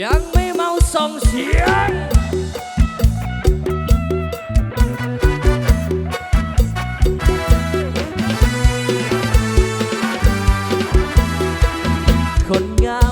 ยังไม่เมาส่งเสียงคนงาม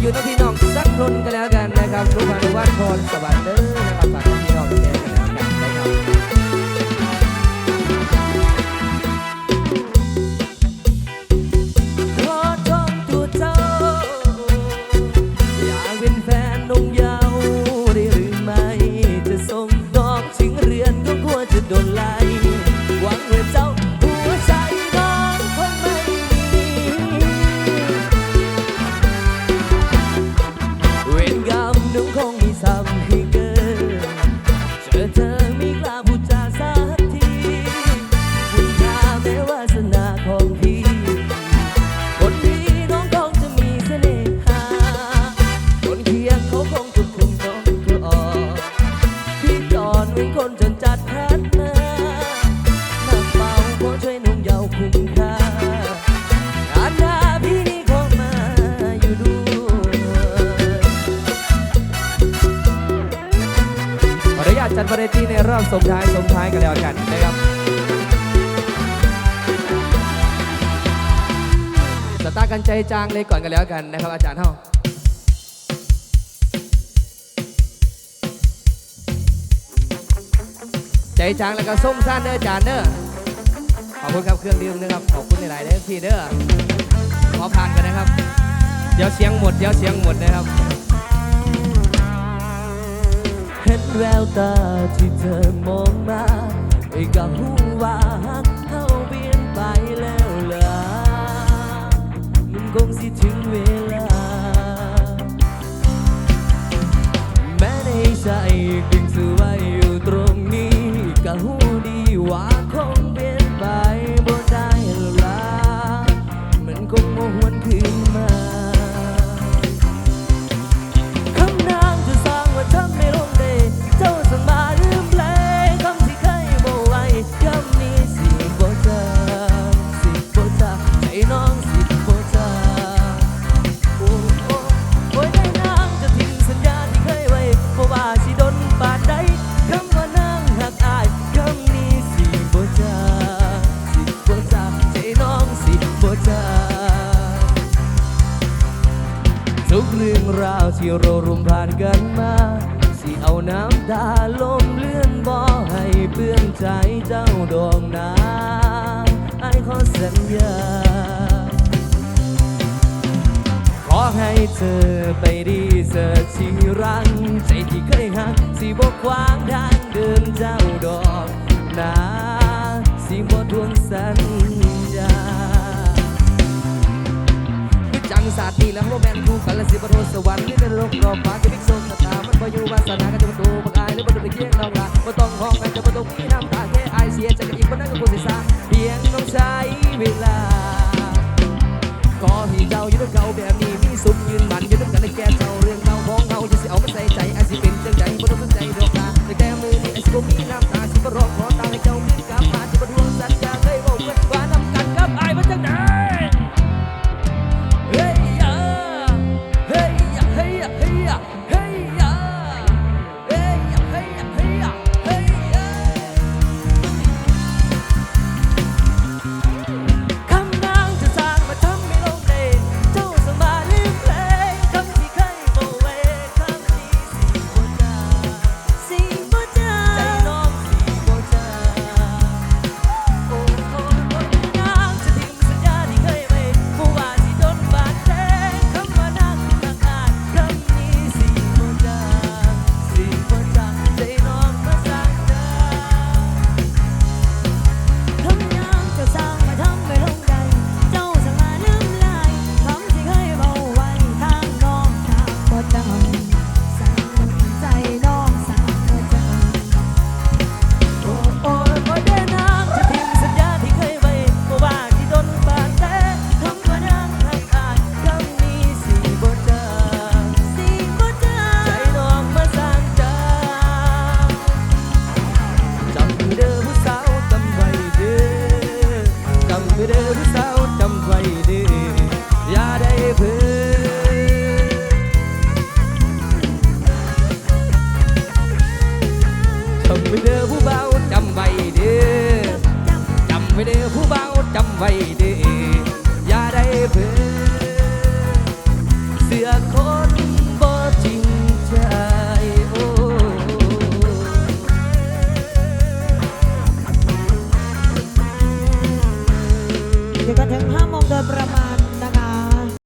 อยู่น้องพี่น้องสักคนก็แล้วกันนะครับทุกพันวัดพรสวัสดี ดวงคงมน้อ ออนุญาตจัดวาไรตี้ในรอบส่งท้ายส่งท้ายกันแล้วกันนะครับสตาร์กันใจจางเลยก่อนกันแล้วกันนะครับอาจารย์เฮาใจจางแล้วก็ส้มซ่านเด้ออาจารย์เด้อขอบคุณครับเครื่องดื่มนะครับขอบคุณหลายๆเด้อพี่เด้อขอผ่านกันนะครับ เดี๋ยวเสียงหมดเดี๋ยวเสียงหมดนะครับ เห็นแววตาที่เธอมองมาไอ้ก็หูว่าหักเข้าเปลี่ยนไปแล้วล่ะมันคงสิถึงเวลา แม้ในใจดึงสื่อไว้อยู่ตรงนี้ก็หูดีว่าคง เรื่องราวที่เราร่วมผ่านกันมาสิเอาน้ำตาลมเลื่อนบ่ให้เปื้อนใจเจ้าดวงนาไอ้ขอสัญญา ขอให้เธอไปดีเสิร์ชที่รัง ใจที่เคยหักสิบกวางทางเดินเจ้าดอกนาสิบ่ทวงสัญญา งศาสตร์นี่แล้วโมแมนคู่กันและสิบโทสวรรค์ที่ในโลกรอบฟ้าจะพิกโซนสตามันบ่อยู่วาสนากันจะมาดูมากอายหรือมาดูไปเคียงน้องละมาต้องห้อง 감사합니다. ไว้